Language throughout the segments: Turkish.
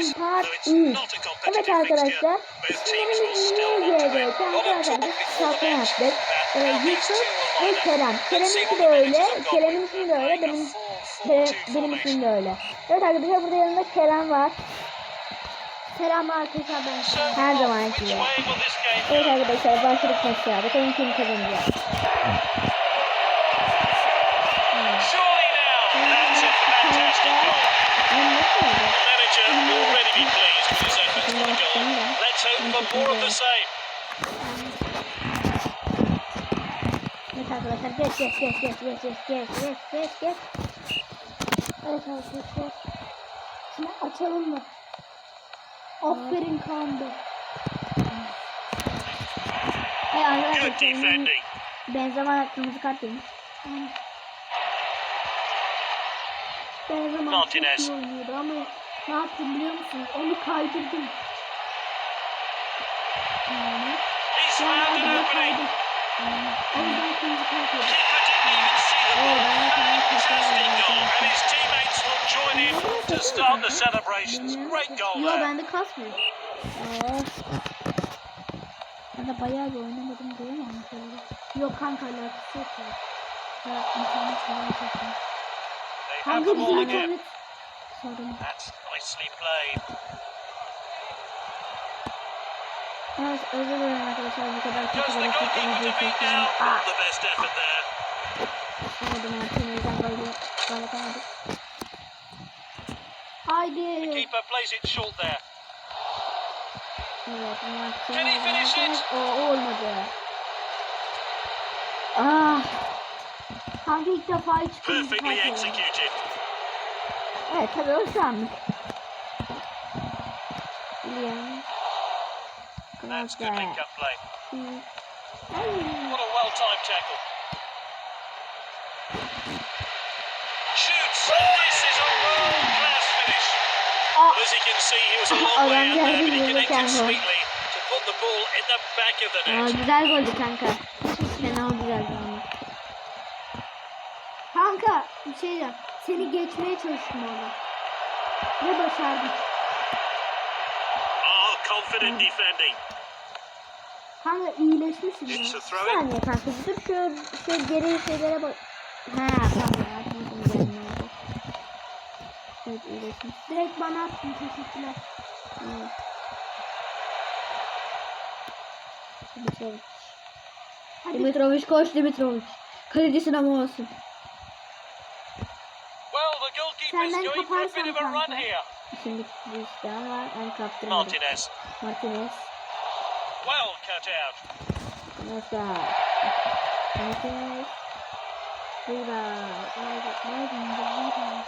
One Part 3. Evet arkadaşlar, isimlerimiz niye geldi? Kendi arkadaşlar şarkı yaptık. Ee, Yusuf ve Kerem. Kerem'in de öyle, Kerem'in ismi de öyle, benim, Kerem, benim ismim de öyle. Evet arkadaşlar burada yanında Kerem var. Kerem arkadaşlar ben her zaman gibi. Evet arkadaşlar başladık maçlara. Bakalım kim kazanacak. For more of the same. Evet arkadaşlar geç geç geç geç geç geç geç geç geç geç. Evet arkadaşlar. Şimdi açalım mı? Aferin Kaan Bey. Hey arkadaşlar. Benzema kırmızı kart yemiş. Benzema Martinez. çok iyi oynuyordu ama ne yaptım biliyor musunuz? Onu kaydırdım. He's found an opening. yedim. Keeper didn't even see the ball. Fantastic goal, and his teammates will join in to start the celebrations. Great goal Yo there. bende kasmıyor. Ben de bayağı bir oynamadım diyemem şöyle. Yok kanka alakası yok ya. Ya the. That's nicely played. Evet going to arkadaşlar bu kadar kötü to rakip olduğu I did. The keeper plays it short there. Can he finish it? Martinez Martinez my olmadı Ah. Kanka ilk defa Perfectly executed. Evet tabi o sandık Biliyorum That's good Knockout. link-up play. Ay. What a well-timed tackle. Shoots. This is a world-class finish. Aa, As you can see, he was a long Adam way out there, but he connected sweetly to put the ball in the back of the Aa, net. güzel goldü kanka. Fena güzeldi ama. Kanka bir şey diyeceğim. Seni geçmeye çalıştım orada. Ve başardım confident defending. Kanka iyileşmiş gibi. Bir saniye kanka dur şu, şu geri şeylere bak. Ha tamam ya. Evet iyileşmiş. Direkt bana attın teşekkürler. Evet. Dimitrovic. Koş Dimitrovic. Kalecisine ama olsun. Senden kaparsan kanka. Şimdi bir iş var. Ben kaptırmadım. Martinez. Martinez. Well cut out. Mesela. Martinez. Burada. Nerede? Nerede?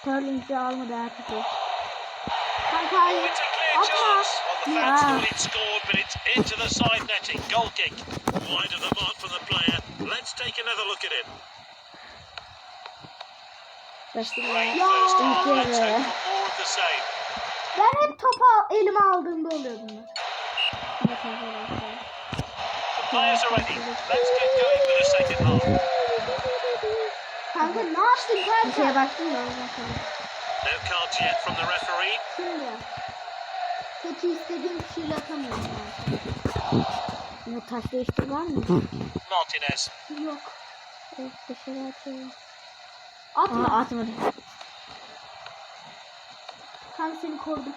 Sterling'i almadı artık. Kanka hayır. it's a clear Atma. the fans Ah. thought it scored, but it's into the side netting. Goal kick. Wide of the mark from the player. Let's take another look at him. The same. Ben hep topu elime aldığımda oluyor bunlar. Evet arkadaşlar. The players are ready. Let's get going for the second half. Kanka ne yaptın kanka? Bir şeye baktın mı? No cards yet from the referee. Şimdi. Kötü istediğim kişiyle atamıyorum ben. Bu taş değiştir var mı? Martinez. Yok. Evet dışarı atıyorum. Atma. Aa, atmadı. Tam seni korudum.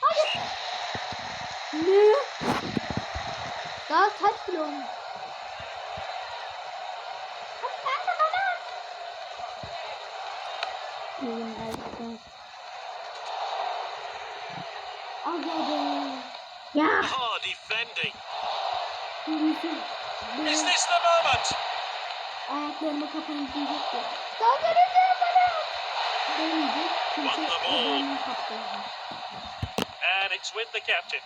Hayır. Ne? Daha kaç kilo olmuş? Yolum geldi. Al gel gel. Ya. Defending. Is this the moment? Ayaklarıma kapanıp diyecekti. Kaldıracağım bana. Demeyecek çünkü What the ball? adamın kaptı. And it's with the captain.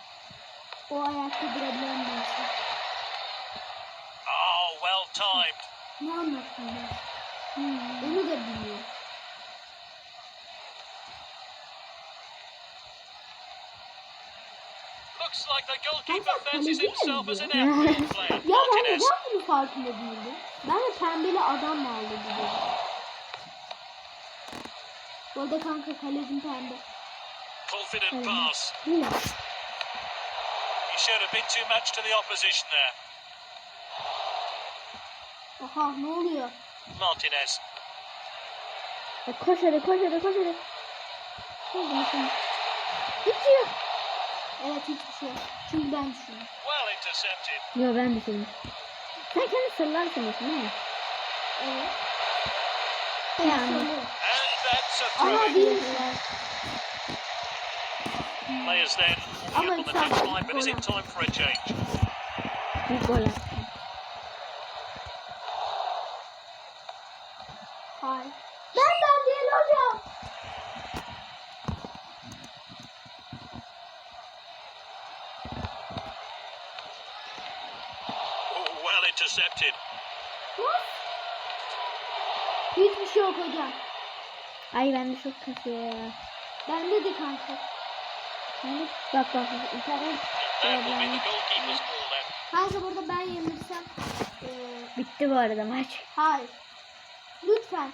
O ayakta durabilen birisi. Oh, well timed. Ne anlattın ben? Hmm. Onu da bilmiyorum. Looks like the goalkeeper fancies himself as an bu? outfield player. Ya ben neden bunun farkında değildim? Ben de pembeli adam mı aldı gibi. Orada kanka kalecim pembe. Confident pass. He showed a bit too much to the opposition there. Oha ne oluyor? Martinez. E, koş hadi koş hadi koş hadi. Ne oldu şimdi? Yok. Evet hiçbir şey yok. Çünkü ben düşünüyorum. Well intercepted. Yo ben düşündüm. Sen kendi sırlar sanıyorsun değil mi? Evet. Yani. Söylüyorum. And that's a Ama değil. Players then Ama the sen- touchline, but is it time for a change? Bir gol attı. Hayır. Benden değil hocam. İntercepted. Hiçbir şey yok hocam. Ay bende çok kasıyor ya. Bende de kanka. Yani bak bak internet then. Kanka burada ben yenirsem. Eee bitti bu arada maç. hayır. Lütfen.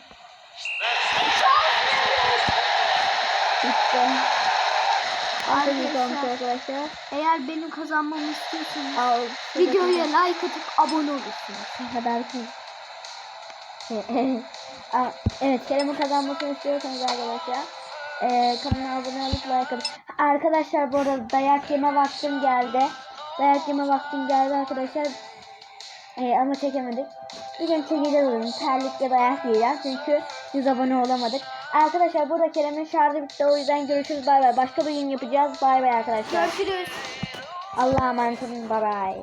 Bitti. Arkadaşlar. arkadaşlar. Eğer benim kazanmamı istiyorsanız Al. videoya like atıp abone olursunuz. kadar. Aa, evet Kerem'in kazanmasını istiyorsanız arkadaşlar eee kanala abone olup like atın. Arkadaşlar bu arada dayak yeme vaktim geldi. Dayak yeme vaktim geldi arkadaşlar. Eee, ama çekemedik. Bugün çekeceğiz onu. Terlikle dayak yiyeceğiz. Çünkü 100 abone olamadık. Arkadaşlar burada Kerem'in şarjı bitti. O yüzden görüşürüz. Bay bay. Başka bir gün yapacağız. Bay bay arkadaşlar. Görüşürüz. Allah'a emanet olun. Bay bay.